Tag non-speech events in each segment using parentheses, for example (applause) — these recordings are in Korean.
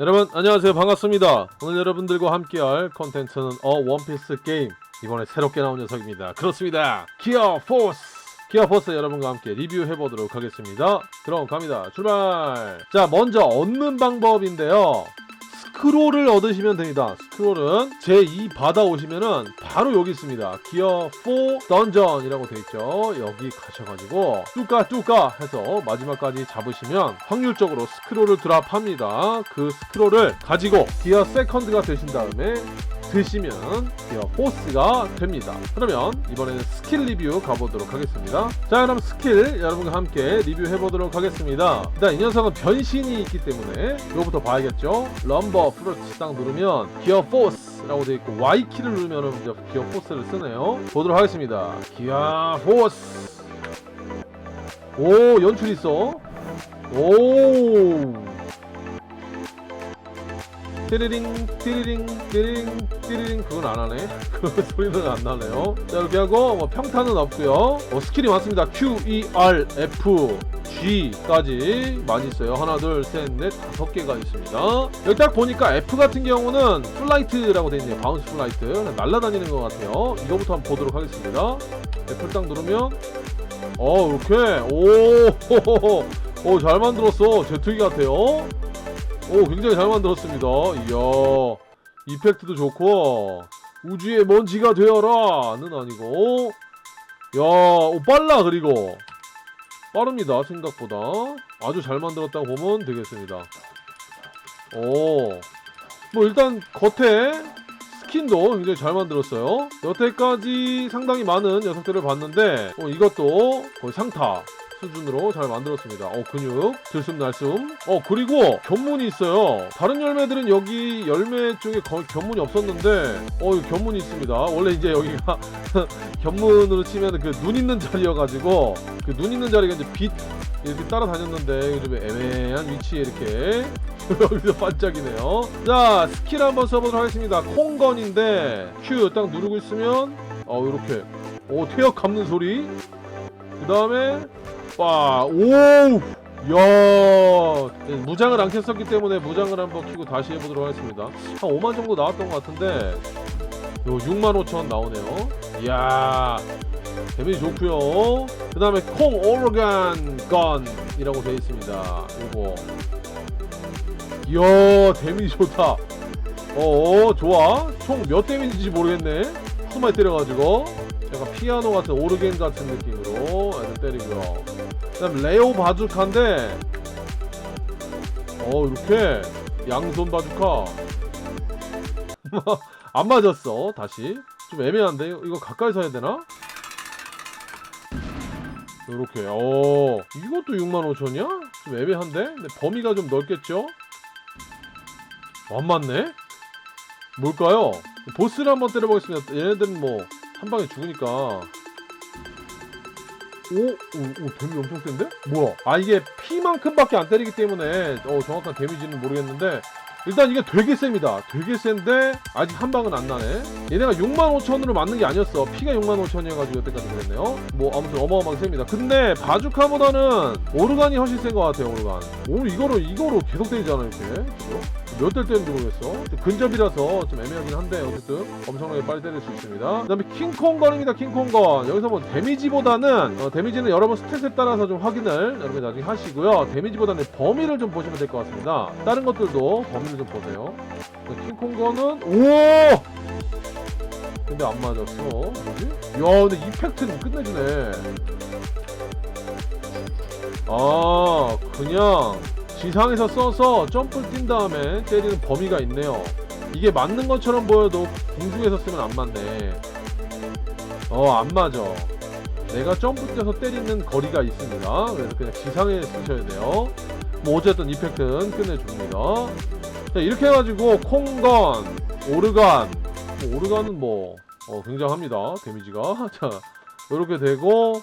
여러분 안녕하세요. 반갑습니다. 오늘 여러분들과 함께할 컨텐츠는 어 원피스 게임. 이번에 새롭게 나온 녀석입니다. 그렇습니다. 기어 포스 기어 포스 여러분과 함께 리뷰해 보도록 하겠습니다. 그럼 갑니다. 출발! 자 먼저 얻는 방법인데요 스크롤을 얻으시면 됩니다. 스크롤은 제2 바다 오시면은 바로 여기 있습니다. 기어 4 던전이라고 돼 있죠. 여기 가셔가지고 뚜까 뚜까 해서 마지막까지 잡으시면 확률적으로 스크롤을 드랍합니다. 그 스크롤을 가지고 기어 세컨드가 되신 다음에 드시면 기어 포스가 됩니다. 그러면 이번에는 스킬 리뷰 가보도록 하겠습니다. 자 그럼 스킬 여러분과 함께 리뷰해 보도록 하겠습니다. 일단 이 녀석은 변신이 있기 때문에 이거부터 봐야겠죠. 럼버 프로트 딱 누르면 기어 포스 라고 되어 있고 Y 키를 누르면 이제 기어 포스를 쓰네요. 보도록 하겠습니다. 기어 포스 오 연출 있어. 오 띠리링 띠리링 띠리링 띠리링. 그건 안 하네. (laughs) 그 소리는 안 나네요. 자 이렇게 하고 뭐 평타는 없고요. 어, 스킬이 많습니다. Q, E, R, F, G까지 많이 있어요. 하나 둘셋넷 다섯 개가 있습니다. 여기 딱 보니까 F 같은 경우는 플라이트라고 되어 있네요. 바운스 플라이트. 그냥 날아다니는 것 같아요. 이거부터 한번 보도록 하겠습니다. F를 딱 누르면 어 이렇게 오오잘 (laughs) 만들었어. 제트기 같아요 오 굉장히 잘 만들었습니다. 이야 이펙트도 좋고 우주의 먼지가 되어라는 아니고. 야 오, 빨라 그리고. 빠릅니다 생각보다. 아주 잘 만들었다고 보면 되겠습니다. 오 뭐 일단 겉에 스킨도 굉장히 잘 만들었어요. 여태까지 상당히 많은 녀석들을 봤는데 어, 이것도 거의 상타 수준으로 잘 만들었습니다. 어 근육 들숨 날숨. 어 그리고 견문이 있어요. 다른 열매들은 여기 열매 쪽에 거의 견문이 없었는데 어 견문이 있습니다. 원래 이제 여기가 (laughs) 견문으로 치면 그 눈 있는 자리여가지고 그 눈 있는 자리가 이제 빛 이렇게 따라다녔는데 좀 애매한 위치에 이렇게 (laughs) 여기서 반짝이네요. 자 스킬 한번 써보도록 하겠습니다. 콩건인데 Q 딱 누르고 있으면 어 이렇게 오 퇴역 감는 소리. 그 다음에 와, 오, 야, 무장을 안 켰었기 때문에 무장을 한번 키고 다시 해보도록 하겠습니다. 한 5만 정도 나왔던 것 같은데, 요 6만 5천 나오네요. 이야, 데미지 좋고요. 그 다음에 콩 오르간 건이라고 되어 있습니다. 요거. 이야, 데미지 좋다. 어, 좋아. 총 몇 데미지인지 모르겠네. 많이 때려가지고. 약간 피아노 같은 오르겐 같은 느낌으로 애들 때리고요. 그다음 레오 바주카인데 어 이렇게 양손 바주카 (laughs) 안 맞았어 다시 좀 애매한데 이거 가까이서 해야 되나? 이렇게 어 이것도 65,000이야? 좀 애매한데? 근데 범위가 좀 넓겠죠? 안 맞네? 뭘까요? 보스를 한번 때려보겠습니다 얘네들은 뭐 한 방에 죽으니까 오, 오, 오, 데미 엄청 센데? 뭐야? 아, 이게 피만큼밖에 안 때리기 때문에, 어, 정확한 데미지는 모르겠는데, 일단 이게 되게 셉니다. 되게 센데, 아직 한 방은 안 나네. 얘네가 65,000으로 맞는 게 아니었어. 피가 65,000이어가지고 여태까지 그랬네요. 뭐, 아무튼 어마어마하게 셉니다. 근데, 바주카보다는 오르간이 훨씬 센 것 같아요, 오르간. 오, 이거로, 이거로 계속 때리잖아, 이렇게. 그죠? 몇 대 때리는지 모르겠어. 근접이라서 좀 애매하긴 한데 어쨌든 엄청나게 빨리 때릴 수 있습니다. 그다음에 킹콩건입니다. 킹콩건 여기서 뭐 데미지보다는 어, 데미지는 여러분 스탯에 따라서 좀 확인을 여러분 나중에 하시고요. 데미지보다는 범위를 좀 보시면 될 것 같습니다. 다른 것들도 범위를 좀 보세요. 킹콩건은 오 근데 안 맞았어. 뭐지? 야 근데 이펙트는 끝내주네. 아 그냥 지상에서 써서 점프를 뛴 다음에 때리는 범위가 있네요. 이게 맞는 것처럼 보여도 공중에서 쓰면 안 맞네. 어, 안 맞아. 내가 점프 뛰어서 때리는 거리가 있습니다. 그래서 그냥 지상에 쓰셔야 돼요. 뭐 어쨌든 이펙트는 끝내줍니다. 자, 이렇게 해가지고 콩건, 오르간, 뭐 오르간은 뭐 어, 굉장합니다. 데미지가. (laughs) 자, 이렇게 되고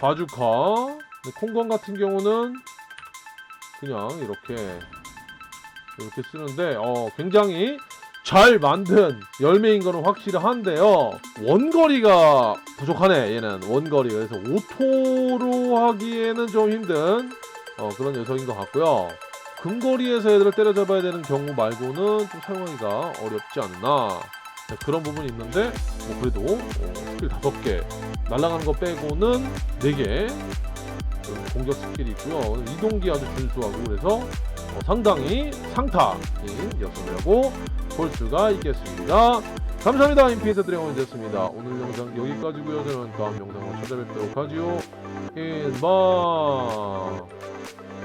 바주카, 콩건 같은 경우는 그냥 이렇게 이렇게 쓰는데 어 굉장히 잘 만든 열매인 거는 확실한데요. 원거리가 부족하네 얘는. 원거리. 그래서 오토로 하기에는 좀 힘든 어 그런 녀석인 것 같고요. 근거리에서 애들을 때려잡아야 되는 경우 말고는 좀 사용하기가 어렵지 않나. 자, 그런 부분이 있는데 뭐 그래도 어, 스킬 다섯 개 날아가는 거 빼고는 네개 공격 스킬이 있고요 이동기 아주 준수하고 그래서 어, 상당히 상타인 녀석이라고 볼 수가 있겠습니다. 감사합니다. 인피니트 드래곤 됐습니다. 오늘 영상 여기까지고요. 저는 다음 영상으로 찾아뵙도록 하지요. 인바